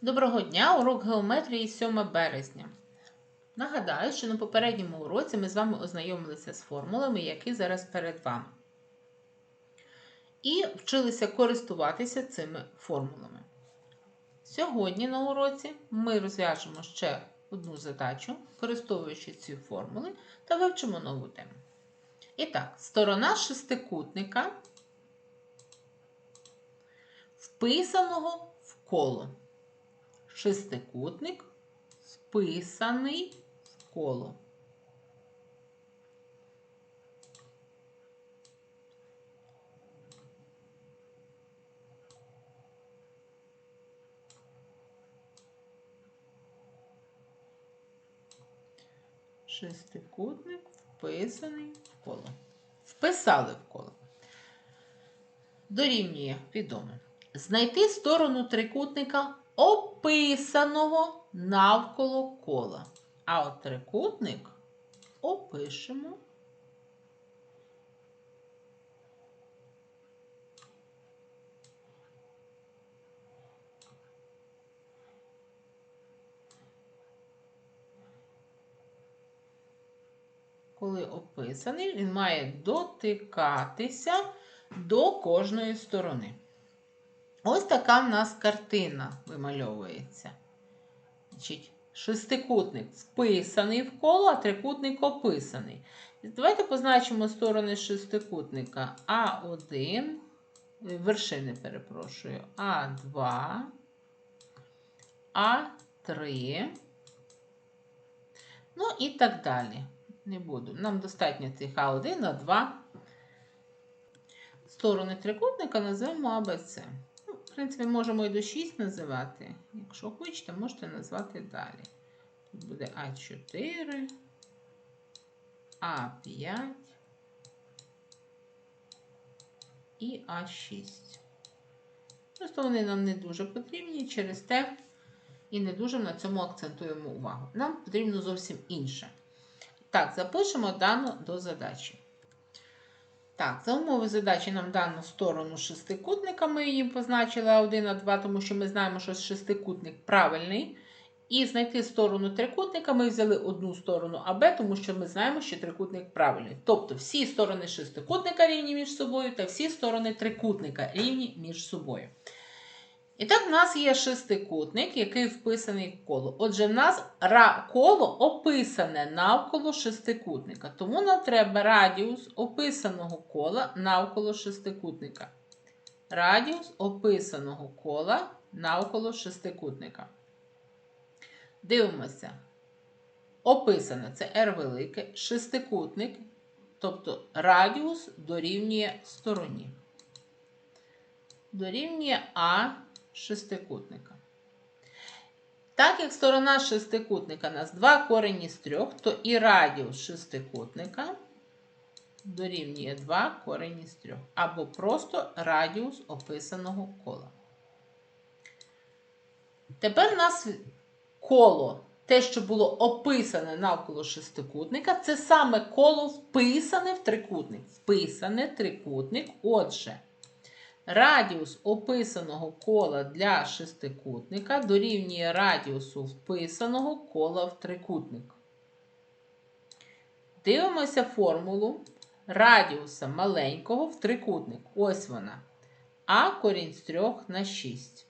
Доброго дня! Урок геометрії 7 березня. Нагадаю, що на попередньому уроці ми з вами ознайомилися з формулами, які зараз перед вами. І вчилися користуватися цими формулами. Сьогодні на уроці ми розв'яжемо ще одну задачу, користуючи ці формули, та вивчимо нову тему. І так, сторона шестикутника, вписаного в коло шестикутник вписаний в коло. Шестикутник вписаний в коло. Вписали в коло. Дорівнює відомо. Знайти сторону трикутника описаного навколо кола. А от трикутник опишемо. Коли описаний, він має дотикатися до кожної сторони. Ось така в нас картина вимальовується. Шестикутник вписаний в коло, а трикутник описаний. Давайте позначимо сторони шестикутника А1, вершини, перепрошую, А2, А3. Ну і так далі. Не буду. Нам достатньо цих А1, А2. Сторони трикутника називаємо АБЦ. В принципі, можемо і до 6 називати. Якщо хочете, можете назвати далі. Тут буде А4, А5 і А6. Просто вони нам не дуже потрібні через те і не дуже на цьому акцентуємо увагу. Нам потрібно зовсім інше. Так, запишемо дану до задачі. Так, за умови задачі нам дану сторону шестикутника, ми її позначили А1, А2, тому що ми знаємо, що шестикутник правильний. І знайти сторону трикутника ми взяли одну сторону АБ, тому що ми знаємо, що трикутник правильний. Тобто всі сторони шестикутника рівні між собою, та всі сторони трикутника рівні між собою. І так, в нас є шестикутник, який вписаний в коло. Отже, в нас коло описане навколо шестикутника. Тому нам треба радіус описаного кола навколо шестикутника. Радіус описаного кола навколо шестикутника. Дивимося. Описане це R велике, шестикутник, тобто радіус дорівнює стороні. Дорівнює А шестикутника. Так як сторона шестикутника у нас 2 корені з 3, то і радіус шестикутника дорівнює 2 корені з 3. Або просто радіус описаного кола. Тепер у нас коло, те, що було описане навколо шестикутника, це саме коло вписане в трикутник. Вписане трикутник. Отже, Радіус описаного кола для шестикутника дорівнює радіусу вписаного кола в трикутник. Дивимося формулу радіуса маленького в трикутник. Ось вона. А корінь з 3 на 6.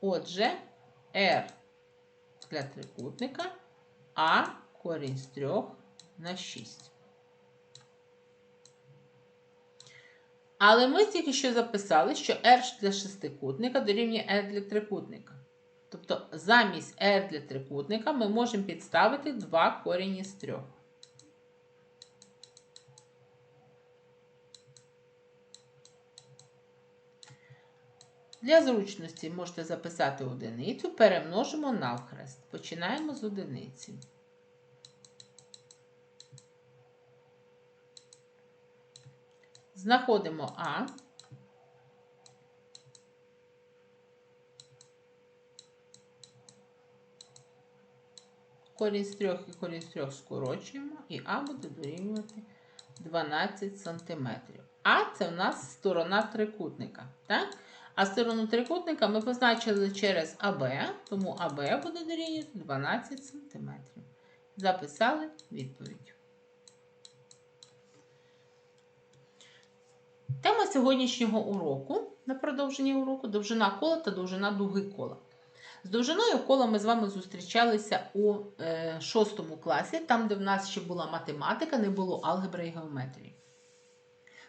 Отже, R для трикутника А корінь з 3 на 6. Але ми тільки що записали, що R для шестикутника дорівнює R для трикутника. Тобто замість R для трикутника ми можемо підставити 2 корені з 3. Для зручності можете записати одиницю, перемножимо навхрест. Починаємо з одиниці. Знаходимо А. Корінь з трьох і корінь з трьох скорочуємо, і А буде дорівнювати 12 см. А це в нас сторона трикутника. Так? А сторону трикутника ми позначили через АБ, тому АБ буде дорівнювати 12 см. Записали відповідь. Тема сьогоднішнього уроку на продовження уроку довжина кола та довжина дуги кола. З довжиною кола ми з вами зустрічалися у е, 6 класі, там, де в нас ще була математика, не було алгебри і геометрії.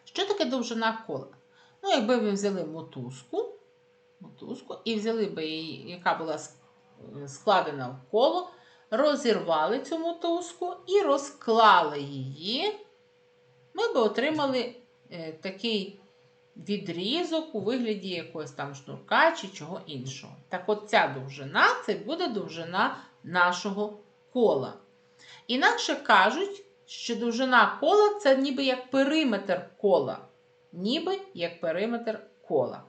Що таке довжина кола? Ну, якби ви взяли мотузку, мотузку і взяли би її, яка була складена в коло, розірвали цю мотузку і розклали її, ми би отримали е, такий відрізок у вигляді якогось там шнурка чи чого іншого. Так от ця довжина це буде довжина нашого кола. Інакше кажуть, що довжина кола це ніби як периметр кола. Ніби як периметр кола.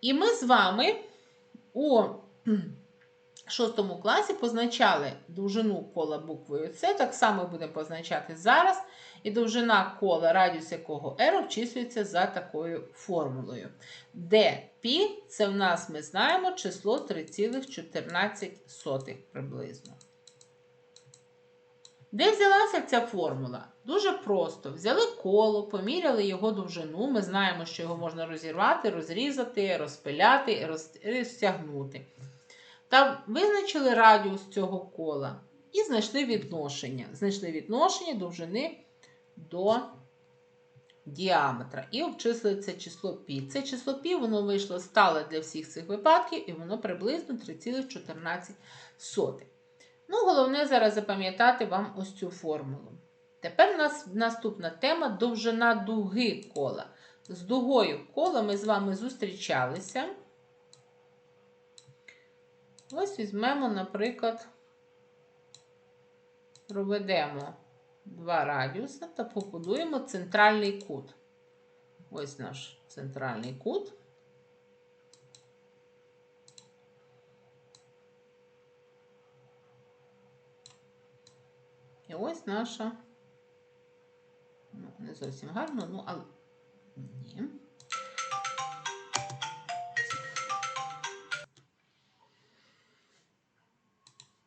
І ми з вами у шостому класі позначали довжину кола буквою С, так само будемо позначати зараз. І довжина кола, радіус якого r обчислюється за такою формулою. Де π це в нас ми знаємо число 3,14 приблизно. Де взялася ця формула? Дуже просто. Взяли коло, поміряли його довжину. Ми знаємо, що його можна розірвати, розрізати, розпиляти, розтягнути. Та визначили радіус цього кола і знайшли відношення. Знайшли відношення довжини до діаметра. І обчислили це число π. Це число π воно вийшло стале для всіх цих випадків, і воно приблизно 3,14. Ну, головне зараз запам'ятати вам ось цю формулу. Тепер у нас наступна тема довжина дуги кола. З дугою кола ми з вами зустрічалися. Ось візьмемо, наприклад, проведемо два радіуси та побудуємо центральний кут. Ось наш центральний кут. І ось наша, ну, не зовсім гарно, ну, але ні.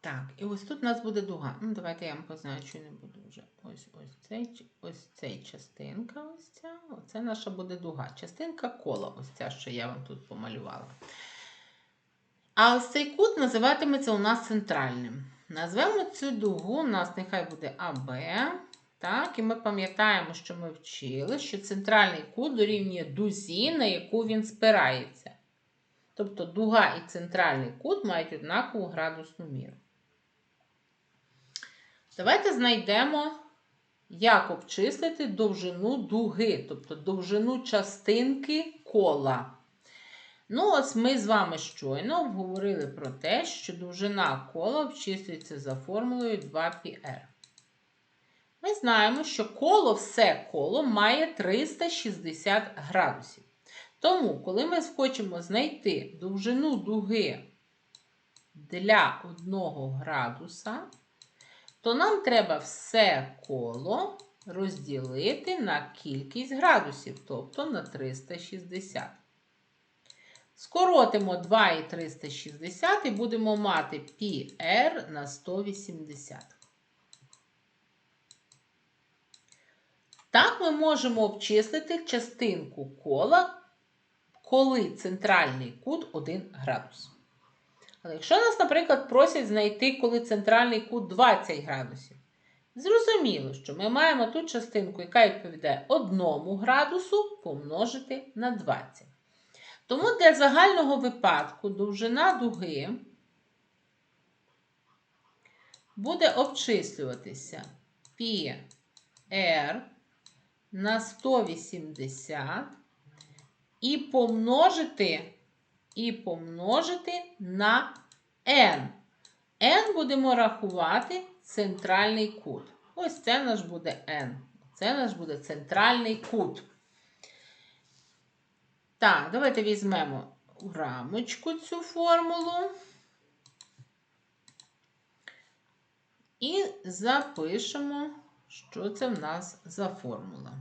Так, і ось тут у нас буде дуга. Ну, Давайте я вам позначу, не буду вже. Ось ось цей ось цей частинка. ось ця, Оце наша буде дуга. Частинка кола, ось ця, що я вам тут помалювала. А ось цей кут називатиметься у нас центральним. Назвемо цю дугу, у нас нехай буде АБ. Так, І ми пам'ятаємо, що ми вчили, що центральний кут дорівнює дузі, на яку він спирається. Тобто дуга і центральний кут мають однакову градусну міру. Давайте знайдемо, як обчислити довжину дуги, тобто довжину частинки кола. Ну, ось ми з вами щойно обговорили про те, що довжина кола обчислюється за формулою 2πr. Ми знаємо, що коло все коло має 360 градусів. Тому, коли ми хочемо знайти довжину дуги для 1 градуса, то нам треба все коло розділити на кількість градусів, тобто на 360. Скоротимо 2 і 360 і будемо мати πr на 180. Так ми можемо обчислити частинку кола, коли центральний кут 1 градус. Але якщо нас, наприклад, просять знайти, коли центральний кут 20 градусів, зрозуміло, що ми маємо ту частинку, яка відповідає 1 градусу, помножити на 20. Тому для загального випадку довжина дуги буде обчислюватися πr на 180 і помножити і помножити на n. n будемо рахувати центральний кут. Ось це наш буде n. Це наш буде центральний кут. Так, давайте візьмемо у рамочку цю формулу. І запишемо, Що це в нас за формула?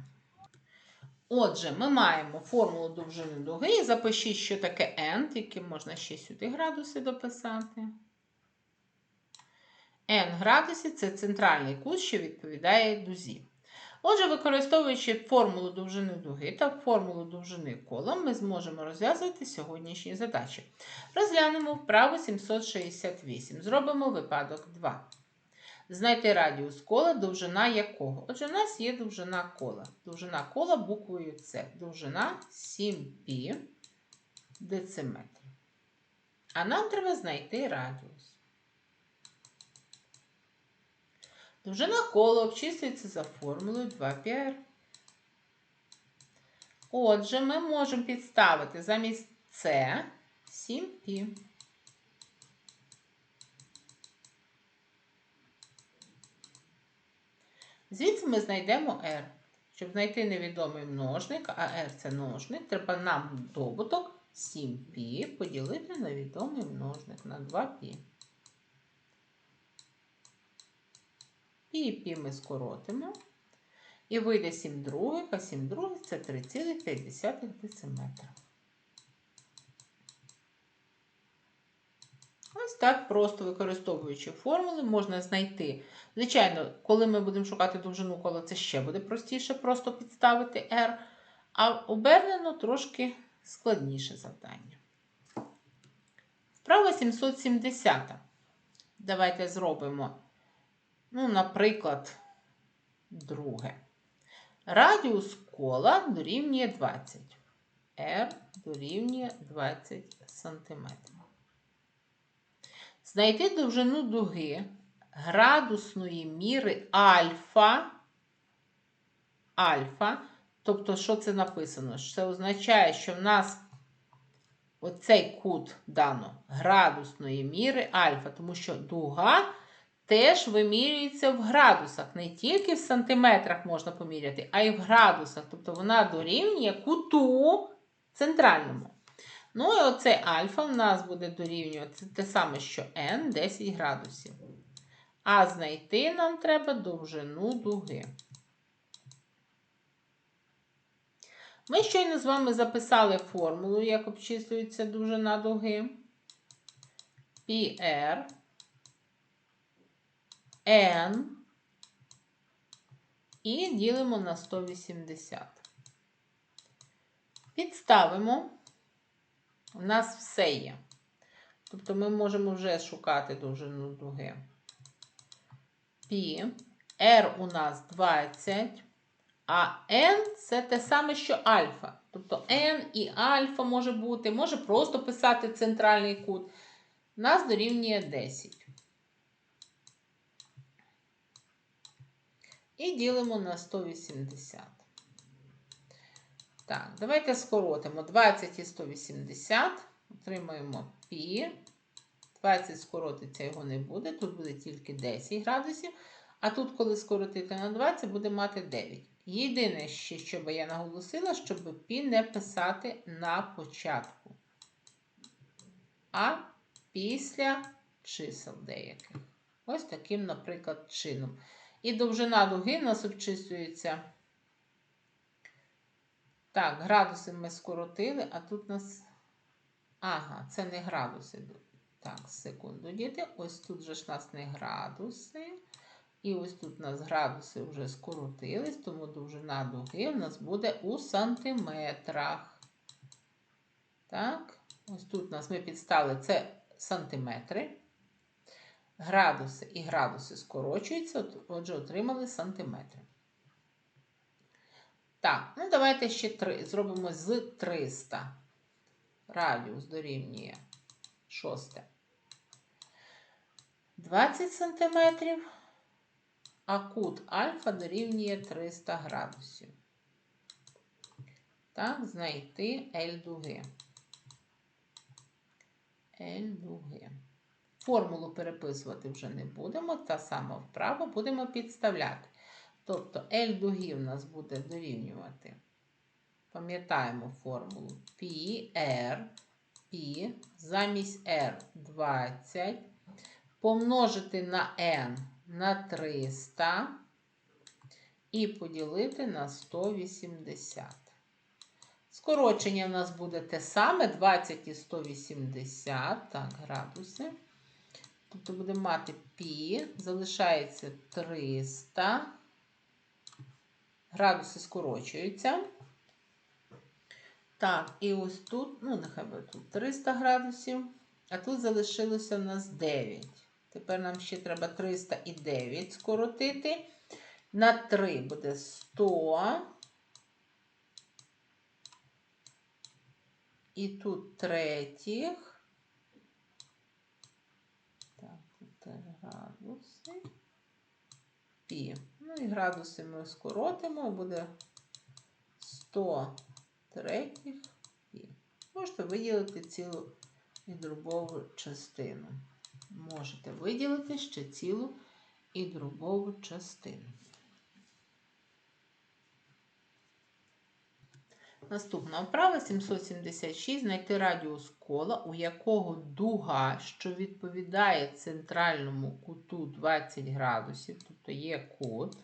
Отже, ми маємо формулу довжини дуги. І запишіть, що таке n, тільки можна ще сюди градуси дописати. n градусів це центральний кут, що відповідає дузі. Отже, використовуючи формулу довжини дуги та формулу довжини кола, ми зможемо розв'язувати сьогоднішні задачі. Розглянемо вправу 768. Зробимо випадок 2. Знайти радіус кола, довжина якого. Отже, у нас є довжина кола. Довжина кола буквою С. Довжина 7π дециметрів. А нам треба знайти радіус. Довжина кола обчислюється за формулою 2πr. Отже, ми можемо підставити замість С 7π. Звідси ми знайдемо r. Щоб знайти невідомий множник, а r це множник, треба нам добуток 7π поділити на відомий множник на 2π. Пі і пі ми скоротимо. І вийде 7 других, а 7 других це 3,5 дециметра. Ось так, просто використовуючи формули, можна знайти. Звичайно, коли ми будемо шукати довжину кола, це ще буде простіше просто підставити R, а обернено трошки складніше завдання. Вправа 770. Давайте зробимо, ну, наприклад, друге. Радіус кола дорівнює 20. R дорівнює 20 см. Знайти довжину дуги градусної міри альфа. Альфа. Тобто, що це написано? Це означає, що в нас оцей кут дано градусної міри альфа, тому що дуга теж вимірюється в градусах. Не тільки в сантиметрах можна поміряти, а й в градусах. Тобто вона дорівнює куту центральному. Ну і оце альфа в нас буде дорівнювати те саме, що n 10 градусів. А знайти нам треба довжину дуги. Ми щойно з вами записали формулу, як обчислюється довжина дуги. PR N і ділимо на 180. Підставимо. У нас все є. Тобто ми можемо вже шукати довжину дуги. Пі. R у нас 20, а N це те саме, що альфа. Тобто N і альфа може бути, може просто писати центральний кут. Нас дорівнює 10. І ділимо на 180. Так, давайте скоротимо 20 і 180, отримаємо пі. 20 скоротиться, його не буде. Тут буде тільки 10 градусів. А тут, коли скоротити на 20, буде мати 9. Єдине, ще, що би я наголосила, щоб пі не писати на початку, а після чисел деяких. Ось таким, наприклад, чином. І довжина дуги у нас обчислюється. Так, градуси ми скоротили, а тут у нас. Ага, це не градуси. Так, секунду, діти. Ось тут же ж нас не градуси. І ось тут у нас градуси вже скоротились, тому довжина дуги у нас буде у сантиметрах. Так, ось тут у нас ми підставили це сантиметри. Градуси і градуси скорочуються, отже, отримали сантиметри. Так, ну давайте ще 3. Зробимо з 300. Радіус дорівнює 6. 20 см, а кут альфа дорівнює 300 градусів. Так, знайти L дуги. L дуги. Формулу переписувати вже не будемо. Та сама вправа будемо підставляти. Тобто L дуги в нас буде дорівнювати. Пам'ятаємо формулу PR, P замість R 20 помножити на N на 300 і поділити на 180. Скорочення в нас буде те саме 20 і 180 так, градуси. Тобто будемо мати пі, залишається 300. Градуси скорочуються. Так, і ось тут, ну, нехай буде тут 300 градусів, а тут залишилося в нас 9. Тепер нам ще треба 309 скоротити. На 3 буде 100. І тут третіх. Так, тут градуси. Пі. Ну і градуси ми скоротимо, буде 100 третіх пі. Можете виділити цілу і дробову частину. Можете виділити ще цілу і дробову частину. Наступна вправа 776. Знайти радіус кола, у якого дуга, що відповідає центральному куту 20 градусів, тобто є кут,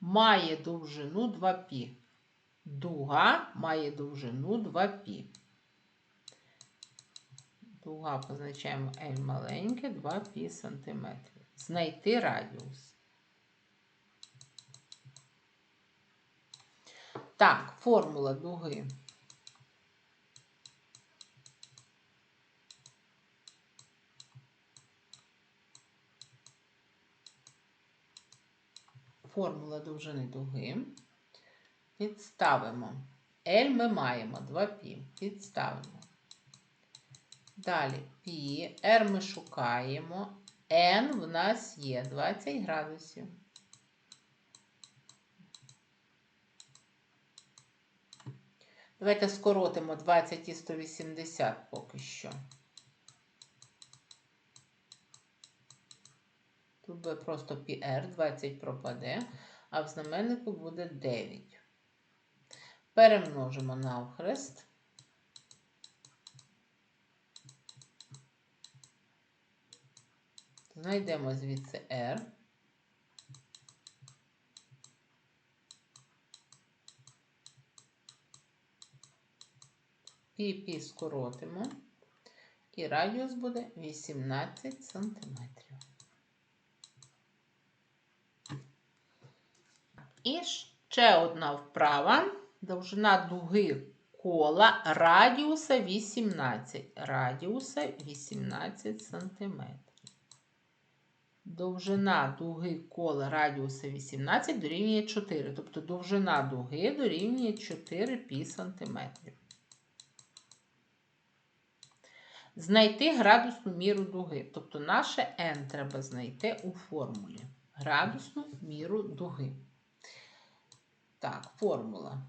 має довжину 2π. Дуга має довжину 2π. Дуга позначаємо L маленьке, 2π сантиметрів. Знайти радіус. Так, формула дуги. Формула довжини дуги. Підставимо. L ми маємо 2π. Підставимо. Далі π, R ми шукаємо. N в нас є 20 градусів. Давайте скоротимо 20 і 180 поки що. Тут буде просто PR, 20 пропаде, а в знаменнику буде 9. Перемножимо навхрест. Знайдемо звідси R. Пі-пі скоротимо. І радіус буде 18 сантиметрів. І ще одна вправа. Довжина дуги кола радіуса 18. Радіуса 18 сантиметрів. Довжина дуги кола радіуса 18 дорівнює 4. Тобто довжина дуги дорівнює 4 пі сантиметрів. Знайти градусну міру дуги. Тобто наше n треба знайти у формулі. Градусну міру дуги. Так, формула.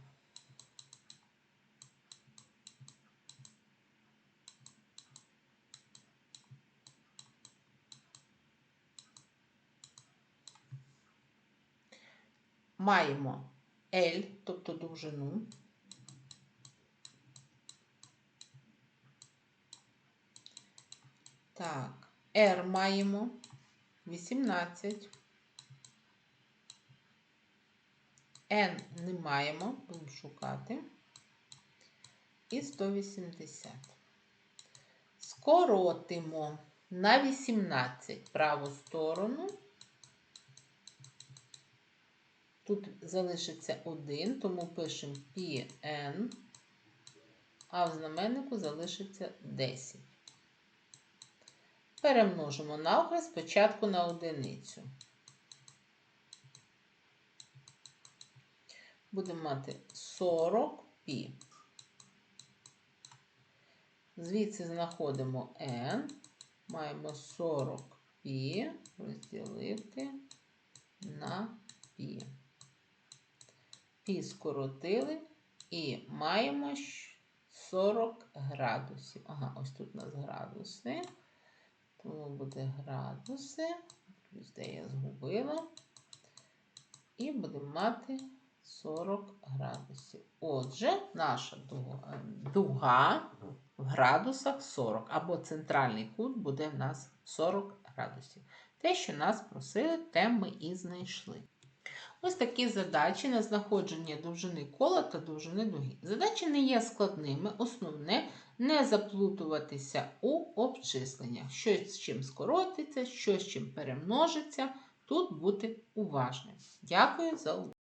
Маємо L, тобто довжину. Так, R маємо 18. N не маємо, будемо шукати. І 180. Скоротимо на 18 праву сторону. Тут залишиться 1, тому пишемо PN, а в знаменнику залишиться 10. Перемножимо навхрест спочатку на одиницю. Будемо мати 40 пі. Звідси знаходимо n, маємо 40 пі розділити на пі. Пі скоротили і маємо 40 градусів. Ага, ось тут у нас градуси. Тому буде градуси, плюс де я згубила. І будемо мати 40 градусів. Отже, наша дуга в градусах 40, або центральний кут буде в нас 40 градусів. Те, що нас просили, те ми і знайшли. Ось такі задачі на знаходження довжини кола та довжини дуги. Задачі не є складними, основне не заплутуватися у обчисленнях. Щось з чим скоротиться, щось з чим перемножиться. Тут бути уважним. Дякую за увагу.